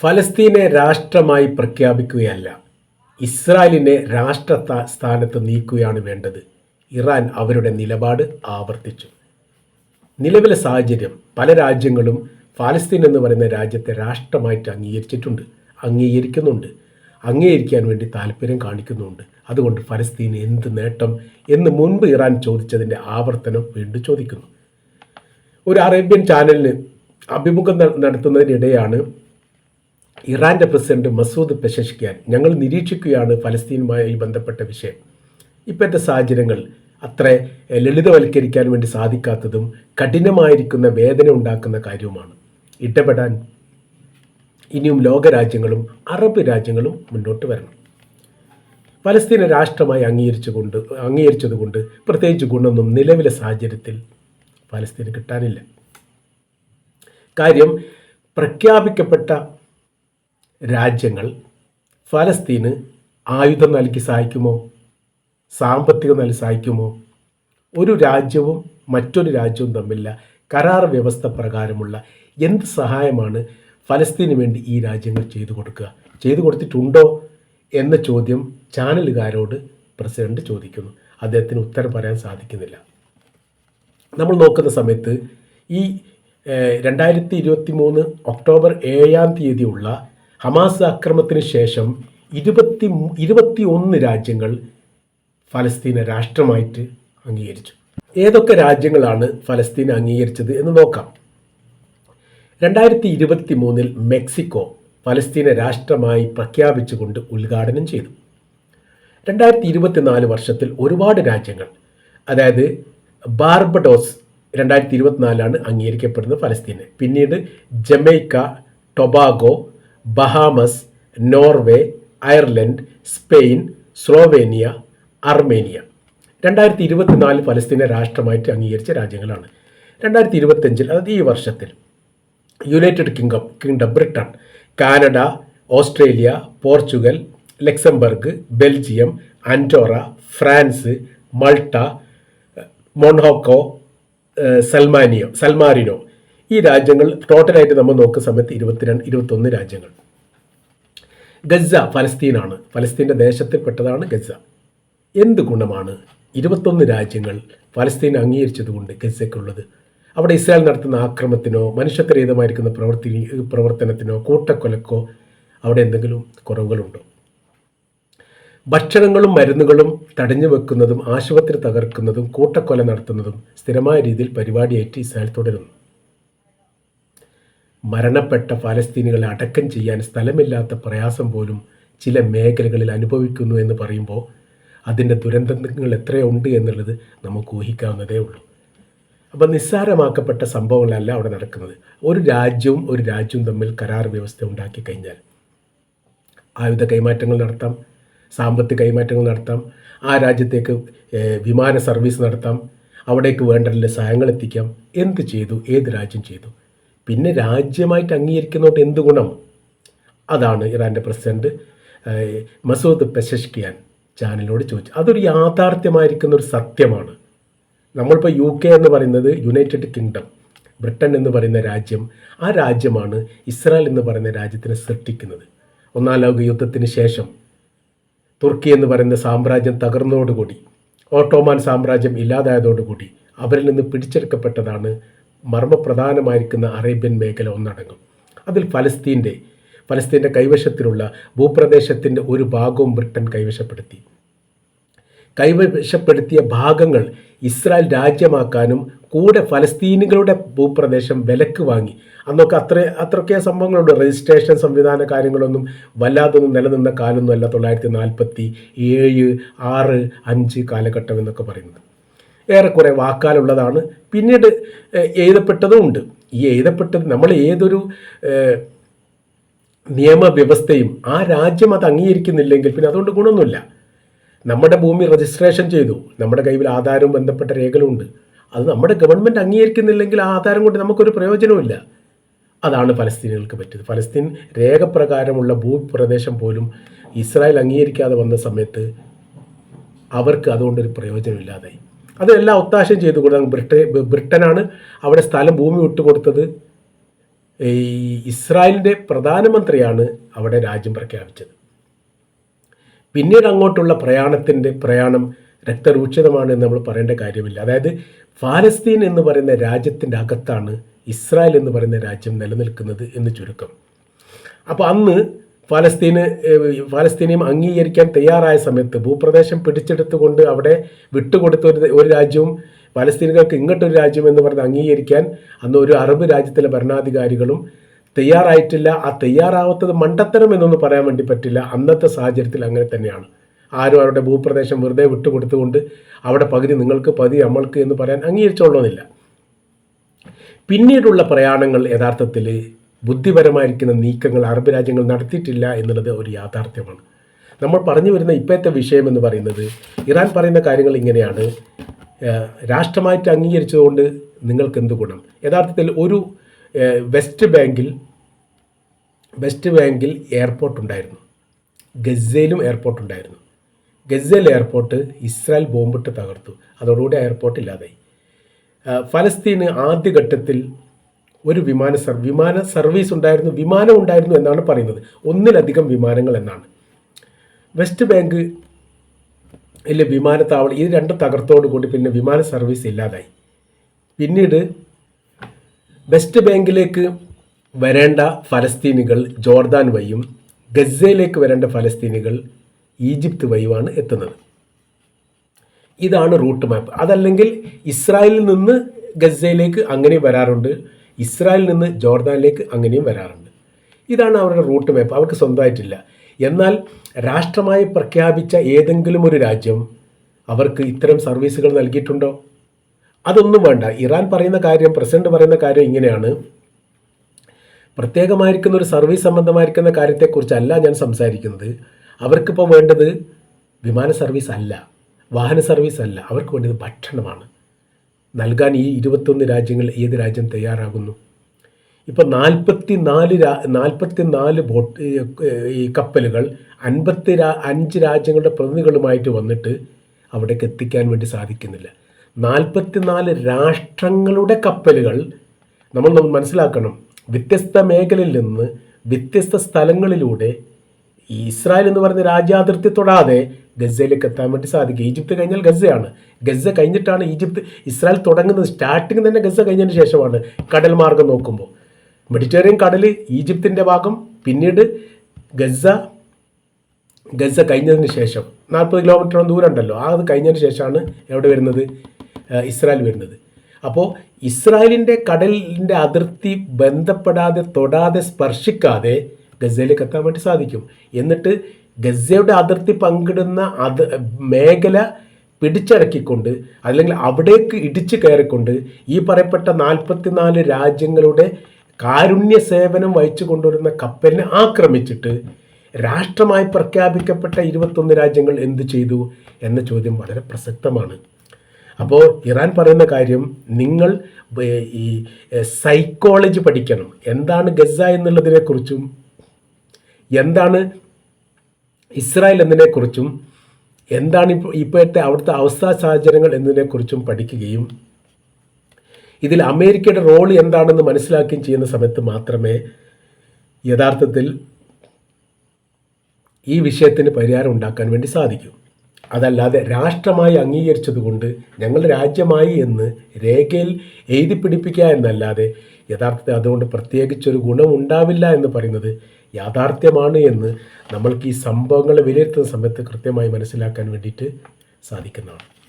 ഫലസ്തീനെ രാഷ്ട്രമായി പ്രഖ്യാപിക്കുകയല്ല ഇസ്രായേലിനെ രാഷ്ട്ര സ്ഥാ- സ്ഥാനത്ത് നീക്കുകയാണ് വേണ്ടത്. ഇറാൻ അവരുടെ നിലപാട് ആവർത്തിച്ചു. നിലവിലെ സാഹചര്യം പല രാജ്യങ്ങളും ഫലസ്തീൻ എന്ന് പറയുന്ന രാജ്യത്തെ രാഷ്ട്രമായിട്ട് അംഗീകരിച്ചിട്ടുണ്ട് അംഗീകരിക്കുന്നുണ്ട്. അംഗീകരിക്കാൻ വേണ്ടി താല്പര്യം കാണിക്കുന്നുണ്ട്. അതുകൊണ്ട് ഫലസ്തീൻ എന്ത് നേട്ടം എന്ന് മുൻപ് ഇറാൻ ചോദിച്ചതിന്റെ ആവർത്തനം വീണ്ടും ചോദിക്കുന്നു. ഒരു അറേബ്യൻ ചാനലിന് അഭിമുഖം നടത്തുന്നതിനിടെയാണ് ഇറാന്റെ പ്രസിഡന്റ് മസൂദ് പെശഷ്കിയാൻ ഞങ്ങൾ നിരീക്ഷിക്കുകയാണ് ഫലസ്തീനുമായി ബന്ധപ്പെട്ട വിഷയം. ഇപ്പോഴത്തെ സാഹചര്യങ്ങൾ അത്ര ലളിതവൽക്കരിക്കാൻ വേണ്ടി സാധിക്കാത്തതും കഠിനമായിരിക്കുന്ന വേദന ഉണ്ടാക്കുന്ന കാര്യവുമാണ്. ഇടപെടാൻ ഇനിയും ലോകരാജ്യങ്ങളും അറബ് രാജ്യങ്ങളും മുന്നോട്ട് വരണം. പലസ്തീന രാഷ്ട്രമായി അംഗീകരിച്ചുകൊണ്ട് അംഗീകരിച്ചതുകൊണ്ട് പ്രത്യേകിച്ച് ഗുണമൊന്നും നിലവിലെ സാഹചര്യത്തിൽ പലസ്തീന് കിട്ടാനില്ല. കാര്യം പ്രഖ്യാപിക്കപ്പെട്ട രാജ്യങ്ങൾ ഫലസ്തീന് ആയുധം നൽകി സഹായിക്കുമോ? സാമ്പത്തികം നൽകി സഹായിക്കുമോ? ഒരു രാജ്യവും മറ്റൊരു രാജ്യവും തമ്മിലുള്ള കരാർ വ്യവസ്ഥ പ്രകാരമുള്ള എന്ത് സഹായമാണ് ഫലസ്തീന് വേണ്ടി ഈ രാജ്യങ്ങൾ ചെയ്തു കൊടുക്കുക? ചെയ്തു കൊടുത്തിട്ടുണ്ടോ എന്ന ചോദ്യം ചാനലുകാരോട് പ്രസിഡന്റ് ചോദിക്കുന്നു. അദ്ദേഹത്തിന് ഉത്തരം പറയാൻ സാധിക്കുന്നില്ല. നമ്മൾ നോക്കുന്ന സമയത്ത് ഈ രണ്ടായിരത്തി ഇരുപത്തി മൂന്ന് ഒക്ടോബർ ഏഴാം തീയതിയുള്ള ഹമാസ് ആക്രമണത്തിന് ശേഷം ഇരുപത്തി ഇരുപത്തി ഒന്ന് രാജ്യങ്ങൾ ഫലസ്തീനെ രാഷ്ട്രമായിട്ട് അംഗീകരിച്ചു. ഏതൊക്കെ രാജ്യങ്ങളാണ് ഫലസ്തീൻ അംഗീകരിച്ചത് എന്ന് നോക്കാം. രണ്ടായിരത്തി ഇരുപത്തി മൂന്നിൽ മെക്സിക്കോ ഫലസ്തീനെ രാഷ്ട്രമായി പ്രഖ്യാപിച്ചുകൊണ്ട് ഉദ്ഘാടനം ചെയ്തു. രണ്ടായിരത്തി ഇരുപത്തിനാല് വർഷത്തിൽ ഒരുപാട് രാജ്യങ്ങൾ അതായത് ബാർബഡോസ് രണ്ടായിരത്തി ഇരുപത്തിനാലാണ് അംഗീകരിക്കപ്പെടുന്നത് ഫലസ്തീന്. പിന്നീട് Jamaica Tobago Bahamas Norway Ireland Spain Slovenia Armenia. രണ്ടായിരത്തി ഇരുപത്തിനാല് ഫലസ്തീനെ രാഷ്ട്രമായിട്ട് അംഗീകരിച്ച രാജ്യങ്ങളാണ്. രണ്ടായിരത്തി ഇരുപത്തഞ്ചിൽ അതായത് ഈ വർഷത്തിൽ United Kingdom Kingdom Britain Canada Australia Portugal Luxembourg Belgium Andorra France Malta Monaco സൽമാനിയോ San Marino. ഈ രാജ്യങ്ങൾ ടോട്ടലായിട്ട് നമ്മൾ നോക്കുന്ന സമയത്ത് ഇരുപത്തിരണ്ട് ഇരുപത്തൊന്ന് രാജ്യങ്ങൾ. ഗസ ഫലസ്തീനാണ്. ഫലസ്തീന്റെ ദേശത്തിൽപ്പെട്ടതാണ് ഗസ എന്ത് ഗുണമാണ് ഇരുപത്തൊന്ന് രാജ്യങ്ങൾ ഫലസ്തീൻ അംഗീകരിച്ചതുകൊണ്ട് ഗസയ്ക്കുള്ളത് അവിടെ ഇസ്രായേൽ നടത്തുന്ന ആക്രമത്തിനോ മനുഷ്യത്വരഹിതമായിരിക്കുന്ന പ്രവർത്തി പ്രവർത്തനത്തിനോ കൂട്ടക്കൊലക്കോ അവിടെ എന്തെങ്കിലും കുറവുകളുണ്ടോ? ഭക്ഷണങ്ങളും മരുന്നുകളും തടഞ്ഞു വെക്കുന്നതും ആശുപത്രി തകർക്കുന്നതും കൂട്ടക്കൊല നടത്തുന്നതും സ്ഥിരമായ രീതിയിൽ പരിപാടിയായിട്ട് ഇസ്രായേൽ തുടരുന്നു. മരണപ്പെട്ട ഫലസ്തീനികളെ അടക്കം ചെയ്യാൻ സ്ഥലമില്ലാത്ത പ്രയാസം പോലും ചില മേഖലകളിൽ അനുഭവിക്കുന്നു എന്ന് പറയുമ്പോൾ അതിന്റെ ദുരന്തങ്ങൾ എത്രയുണ്ട് എന്നുള്ളത് നമുക്ക് ഊഹിക്കാവുന്നതേ ഉള്ളൂ. അപ്പം നിസ്സാരമാക്കപ്പെട്ട സംഭവങ്ങളല്ല അവിടെ നടക്കുന്നത്. ഒരു രാജ്യവും ഒരു രാജ്യവും തമ്മിൽ കരാർ വ്യവസ്ഥ ഉണ്ടാക്കി കഴിഞ്ഞാൽ ആയുധ കൈമാറ്റങ്ങൾ നടത്താം സാമ്പത്തിക കൈമാറ്റങ്ങൾ നടത്താം ആ രാജ്യത്തേക്ക് വിമാന സർവീസ് നടത്താം അവിടേക്ക് വേണ്ട സഹായങ്ങൾ എത്തിക്കാം. എന്ത് ചെയ്തു? ഏത് രാജ്യം ചെയ്തു? പിന്നെ രാജ്യമായിട്ട് അംഗീകരിക്കുന്നതുകൊണ്ട് എന്ത് ഗുണം? അതാണ് ഇറാന്റെ പ്രസിഡന്റ് മസൂദ് പെഷഷ്കിയാൻ ചാനലിനോട് ചോദിച്ചു അതൊരു യാഥാർത്ഥ്യമായിരിക്കുന്ന ഒരു സത്യമാണ്. നമ്മളിപ്പോൾ യു കെ എന്ന് പറയുന്നത് യുണൈറ്റഡ് കിങ്ഡം ബ്രിട്ടൻ എന്ന് പറയുന്ന രാജ്യം. ആ രാജ്യമാണ് ഇസ്രായേൽ എന്ന് പറയുന്ന രാജ്യത്തിനെ സൃഷ്ടിക്കുന്നത്. ഒന്നാം ലോക യുദ്ധത്തിന് ശേഷം തുർക്കി എന്ന് പറയുന്ന സാമ്രാജ്യം തകർന്നതോടുകൂടി ഓട്ടോമാൻ സാമ്രാജ്യം ഇല്ലാതായതോടുകൂടി അവരിൽ നിന്ന് പിടിച്ചെടുക്കപ്പെട്ടതാണ് മർമ്മപ്രധാനമായിരിക്കുന്ന അറേബ്യൻ മേഖല ഒന്നടങ്ങും അതിൽ ഫലസ്തീന്റെ ഫലസ്തീന്റെ കൈവശത്തിലുള്ള ഭൂപ്രദേശത്തിന്റെ ഒരു ഭാഗവും ബ്രിട്ടൻ കൈവശപ്പെടുത്തി. കൈവശപ്പെടുത്തിയ ഭാഗങ്ങൾ ഇസ്രായേൽ രാജ്യമാക്കാനും കൂടെ ഫലസ്തീനികളുടെ ഭൂപ്രദേശം വിലക്ക് വാങ്ങി. അന്നൊക്കെ അത്ര അത്രയൊക്കെ സംഭവങ്ങളുണ്ട്. രജിസ്ട്രേഷൻ സംവിധാന കാര്യങ്ങളൊന്നും വല്ലാതൊന്നും നിലനിന്ന കാലമൊന്നുമല്ല തൊള്ളായിരത്തി നാൽപ്പത്തി ഏഴ് ആറ് അഞ്ച് കാലഘട്ടം എന്നൊക്കെ പറയുന്നത്. ഏറെക്കുറെ വാക്കാലുള്ളതാണ്. പിന്നീട് ഏഹ്, എഴുതപ്പെട്ടതും ഉണ്ട് ഈ എഴുതപ്പെട്ടത് നമ്മൾ ഏതൊരു നിയമവ്യവസ്ഥയും ആ രാജ്യം അത് അംഗീകരിക്കുന്നില്ലെങ്കിൽ പിന്നെ അതുകൊണ്ട് ഗുണമൊന്നുമില്ല. നമ്മുടെ ഭൂമി രജിസ്ട്രേഷൻ ചെയ്തു. നമ്മുടെ കയ്യിൽ ആധാരവും ബന്ധപ്പെട്ട രേഖകളുണ്ട്. അത് നമ്മുടെ ഗവൺമെന്റ് അംഗീകരിക്കുന്നില്ലെങ്കിൽ ആ ആധാരം കൊണ്ട് നമുക്കൊരു പ്രയോജനമില്ല അതാണ് ഫലസ്തീനുകൾക്ക് പറ്റിയത്. ഫലസ്തീൻ രേഖപ്രകാരമുള്ള ഭൂപ്രദേശം പോലും ഇസ്രായേൽ അംഗീകരിക്കാതെ വന്ന സമയത്ത് അവർക്ക് അതുകൊണ്ടൊരു പ്രയോജനമില്ലാതായി. അതെല്ലാം ഒത്താശം ചെയ്തു കൊടുത്തു. ബ്രിട്ടൻ ബ്രിട്ടനാണ് അവിടെ സ്ഥലം ഭൂമി വിട്ടുകൊടുത്തത് ഈ ഇസ്രായേലിന്റെ പ്രധാനമന്ത്രിയാണ് അവിടെ രാജ്യം പ്രഖ്യാപിച്ചത്. പിന്നീട് അങ്ങോട്ടുള്ള പ്രയാണത്തിന്റെ പ്രയാണം രക്തരൂക്ഷിതമാണ് എന്ന് നമ്മൾ പറയേണ്ട കാര്യമില്ല. അതായത് ഫാലസ്തീൻ എന്ന് പറയുന്ന രാജ്യത്തിന്റെ അകത്താണ് ഇസ്രായേൽ എന്ന് പറയുന്ന രാജ്യം നിലനിൽക്കുന്നത് എന്ന് ചുരുക്കം. അപ്പോൾ അന്ന് ഫലസ്തീന് ഫലസ്തീനെയും അംഗീകരിക്കാൻ തയ്യാറായ സമയത്ത് ഭൂപ്രദേശം പിടിച്ചെടുത്തുകൊണ്ട് അവിടെ വിട്ടുകൊടുത്ത ഒരു ഒരു രാജ്യവും ഫലസ്തീനുകൾക്ക് ഇങ്ങോട്ടൊരു രാജ്യം എന്ന് പറഞ്ഞ് അംഗീകരിക്കാൻ അന്ന് ഒരു അറബ് രാജ്യത്തിലെ ഭരണാധികാരികളും തയ്യാറായിട്ടില്ല. ആ തയ്യാറാവാത്തത് മണ്ടത്തരം എന്നൊന്നും പറയാൻ വേണ്ടി പറ്റില്ല. അന്നത്തെ സാഹചര്യത്തിൽ അങ്ങനെ തന്നെയാണ്. ആരും അവരുടെ ഭൂപ്രദേശം വെറുതെ വിട്ടുകൊടുത്തുകൊണ്ട് അവിടെ പകുതി നിങ്ങൾക്ക് പകുതി നമ്മൾക്ക് എന്ന് പറയാൻ അംഗീകരിച്ചോളണമെന്നില്ല. പിന്നീടുള്ള പ്രയാണങ്ങൾ യഥാർത്ഥത്തിൽ ബുദ്ധിപരമായിരിക്കുന്ന നീക്കങ്ങൾ അറബ് രാജ്യങ്ങൾ നടത്തിയിട്ടില്ല എന്നുള്ളത് ഒരു യാഥാർത്ഥ്യമാണ്. നമ്മൾ പറഞ്ഞു വരുന്ന ഇപ്പോഴത്തെ വിഷയം എന്ന് പറയുന്നത് ഇറാൻ പറയുന്ന കാര്യങ്ങൾ ഇങ്ങനെയാണ്. രാഷ്ട്രമായിട്ട് അംഗീകരിച്ചതുകൊണ്ട് നിങ്ങൾക്ക് എന്ത് ഗുണം? യഥാർത്ഥത്തിൽ ഒരു വെസ്റ്റ് ബാങ്കിൽ വെസ്റ്റ് ബാങ്കിൽ എയർപോർട്ട് ഉണ്ടായിരുന്നു. ഗസയിലും എയർപോർട്ട് ഉണ്ടായിരുന്നു. ഗസയിൽ എയർപോർട്ട് ഇസ്രായേൽ ബോംബിട്ട് തകർത്തു. അതോടുകൂടി എയർപോർട്ട് ഇല്ലാതായി. ഫലസ്തീന് ആദ്യഘട്ടത്തിൽ ഒരു വിമാന സർ വിമാന സർവീസ് ഉണ്ടായിരുന്നു വിമാനം ഉണ്ടായിരുന്നു എന്നാണ് പറയുന്നത്. ഒന്നിലധികം വിമാനങ്ങൾ എന്നാണ്. വെസ്റ്റ് ബാങ്ക് ഇല്ല വിമാനത്താവളം ഈ രണ്ട് തകർത്തോട് കൂടി പിന്നെ വിമാന സർവീസ് ഇല്ലാതായി. പിന്നീട് വെസ്റ്റ് ബാങ്കിലേക്ക് വരേണ്ട ഫലസ്തീനികൾ ജോർദാൻ വഴിയും ഗസയിലേക്ക് വരേണ്ട ഫലസ്തീനികൾ ഈജിപ്ത് വഴിയുമാണ് എത്തുന്നത്. ഇതാണ് റൂട്ട് മാപ്പ്. അതല്ലെങ്കിൽ ഇസ്രായേലിൽ നിന്ന് ഗസയിലേക്ക് അങ്ങനെ വരാറുണ്ട്. ഇസ്രായേലിൽ നിന്ന് ജോർദാനിലേക്ക് അങ്ങനെയും വരാറുണ്ട്. ഇതാണ് അവരുടെ റൂട്ട് മാപ്പ് അവർക്ക് സ്വന്തമായിട്ടില്ല. എന്നാൽ രാഷ്ട്രമായി പ്രഖ്യാപിച്ച ഏതെങ്കിലും ഒരു രാജ്യം അവർക്ക് ഇത്തരം സർവീസുകൾ നൽകിയിട്ടുണ്ടോ? അതൊന്നും വേണ്ട. ഇറാൻ പറയുന്ന കാര്യം പ്രസിഡന്റ് പറയുന്ന കാര്യം ഇങ്ങനെയാണ്. പ്രത്യേകമായിരിക്കുന്ന ഒരു സർവീസ് സംബന്ധമായിരിക്കുന്ന കാര്യത്തെക്കുറിച്ചല്ല ഞാൻ സംസാരിക്കുന്നത്. അവർക്കിപ്പോൾ വേണ്ടത് വിമാന സർവീസ് അല്ല വാഹന സർവീസ് അല്ല. അവർക്ക് വേണ്ടത് ഭക്ഷണമാണ്. നൽകാൻ ഈ ഇരുപത്തൊന്ന് രാജ്യങ്ങൾ ഏത് രാജ്യം തയ്യാറാകുന്നു? ഇപ്പോൾ നാൽപ്പത്തി നാല് രാ നാൽപ്പത്തി നാല് ബോട്ട് ഈ കപ്പലുകൾ അൻപത്തി രാ അഞ്ച് രാജ്യങ്ങളുടെ പ്രതിനിധികളുമായിട്ട് വന്നിട്ട് അവിടേക്ക് എത്തിക്കാൻ വേണ്ടി സാധിക്കുന്നില്ല. നാൽപ്പത്തിനാല് രാഷ്ട്രങ്ങളുടെ കപ്പലുകൾ നമ്മൾ മനസ്സിലാക്കണം. വ്യത്യസ്ത മേഖലയിൽ നിന്ന് വ്യത്യസ്ത സ്ഥലങ്ങളിലൂടെ ഇസ്രായേൽ എന്ന് പറയുന്ന രാജ്യാതിർത്തി തൊടാതെ ഗസയിലേക്ക് എത്താൻ വേണ്ടി സാധിക്കും. ഈജിപ്ത് കഴിഞ്ഞാൽ ഗസയാണ്. ഗസ കഴിഞ്ഞിട്ടാണ് ഈജിപ്ത് ഇസ്രായേൽ തുടങ്ങുന്നത്. സ്റ്റാർട്ടിങ് തന്നെ ഗസ കഴിഞ്ഞതിന് ശേഷമാണ് കടൽ മാർഗം നോക്കുമ്പോൾ. മെഡിറ്ററേനിയൻ കടൽ ഈജിപ്തിന്റെ ഭാഗം പിന്നീട് ഗസ ഗസ കഴിഞ്ഞതിന് ശേഷം. നാൽപ്പത് കിലോമീറ്ററോളം ദൂരം ഉണ്ടല്ലോ. ആ അത് കഴിഞ്ഞതിന് ശേഷമാണ് എവിടെ വരുന്നത്? ഇസ്രായേൽ വരുന്നത്. അപ്പോൾ ഇസ്രായേലിന്റെ കടലിന്റെ അതിർത്തി ബന്ധപ്പെടാതെ തൊടാതെ സ്പർശിക്കാതെ ഗസയിലേക്ക് എത്താൻ വേണ്ടി സാധിക്കും. എന്നിട്ട് ഗസയുടെ അതിർത്തി പങ്കിടുന്ന അത് മേഖല പിടിച്ചടക്കിക്കൊണ്ട് അല്ലെങ്കിൽ അവിടേക്ക് ഇടിച്ചു കയറിക്കൊണ്ട് ഈ പറയപ്പെട്ട നാൽപ്പത്തിനാല് രാജ്യങ്ങളുടെ കാരുണ്യ സേവനം വഹിച്ചു കൊണ്ടുവരുന്ന കപ്പലിനെ ആക്രമിച്ചിട്ട് രാഷ്ട്രമായി പ്രഖ്യാപിക്കപ്പെട്ട ഇരുപത്തൊന്ന് രാജ്യങ്ങൾ എന്ത് ചെയ്തു എന്ന ചോദ്യം വളരെ പ്രസക്തമാണ്. അപ്പോൾ ഇറാൻ പറയുന്ന കാര്യം നിങ്ങൾ ഈ സൈക്കോളജി പഠിക്കണം. എന്താണ് ഗസ എന്നുള്ളതിനെക്കുറിച്ചും എന്താണ് ഇസ്രായേൽ എന്നതിനെക്കുറിച്ചും എന്താണ് ഇപ്പോൾ ഇപ്പോഴത്തെ അവിടുത്തെ അവസ്ഥാ സാഹചര്യങ്ങൾ എന്നതിനെക്കുറിച്ചും പഠിക്കുകയും ഇതിൽ അമേരിക്കയുടെ റോൾ എന്താണെന്ന് മനസ്സിലാക്കുകയും ചെയ്യുന്ന സമയത്ത് മാത്രമേ യഥാർത്ഥത്തിൽ ഈ വിഷയത്തിന് പരിഹാരം ഉണ്ടാക്കാൻ വേണ്ടി സാധിക്കൂ. അതല്ലാതെ രാഷ്ട്രമായി അംഗീകരിച്ചതുകൊണ്ട് ഞങ്ങൾ രാജ്യമായി എന്ന് രേഖയിൽ എഴുതി പിടിപ്പിക്കുക എന്നല്ലാതെ യഥാർത്ഥത്തിൽ അതുകൊണ്ട് പ്രത്യേകിച്ചൊരു ഗുണമുണ്ടാവില്ല എന്ന് പറയുന്നത് യാഥാർത്ഥ്യമാണ് എന്ന് നമ്മൾക്ക് ഈ സംഭവങ്ങളെ വിലയിരുത്തുന്ന സമയത്ത് കൃത്യമായി മനസ്സിലാക്കാൻ വേണ്ടിയിട്ട് സാധിക്കുന്നതാണ്.